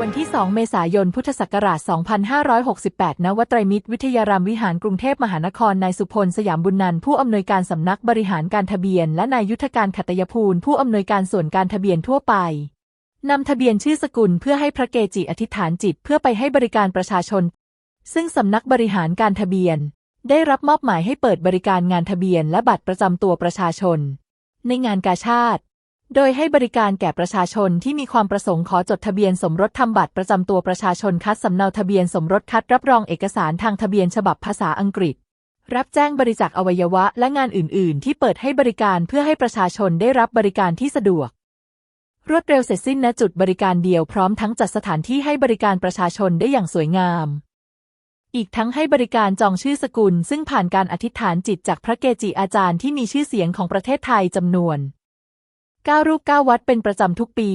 วันที่ 2 เมษายน พุทธศักราช 2568 ณ วัดไตรมิตรวิทยารามวิหารกรุงเทพมหานคร นายสุพล สยามบุญนันท์ผู้อำนวยการสำนักบริหารการทะเบียน และนายยุทธการขัตยภูล ผู้อำนวยการส่วนการทะเบียนทั่วไปนำทะเบียนชื่อสกุลเพื่อให้พระเกจิอธิษฐานจิตเพื่อไปให้บริการประชาชน ซึ่งสำนักบริหารการทะเบียน ได้รับมอบหมายให้เปิดบริการงานทะเบียนและบัตรประจำตัวประชาชน ในงานกาชาติ โดยให้บริการแก่ประชาชนที่มีความประสงค์ขอจดทะเบียนสมรสทำบัตรประจำตัวประชาชนคัดสำเนาทะเบียนสมรสคัดรับรองเอกสารทางทะเบียนฉบับภาษาอังกฤษ รับแจ้งบริจาคอวัยวะและงานอื่น ๆ ที่เปิดให้บริการเพื่อให้ประชาชนได้รับบริการที่สะดวก รวดเร็วเสร็จสิ้นณจุดบริการเดียวพร้อมทั้งจัดสถานที่ให้บริการประชาชนได้อย่างสวยงาม อีกทั้งให้บริการจองชื่อสกุล ซึ่งผ่านการอธิษฐานจิตจากพระเกจิอาจารย์ที่มีชื่อเสียงของประเทศไทยจำนวน 9 รูป 9 วัดเป็นประจำทุกปี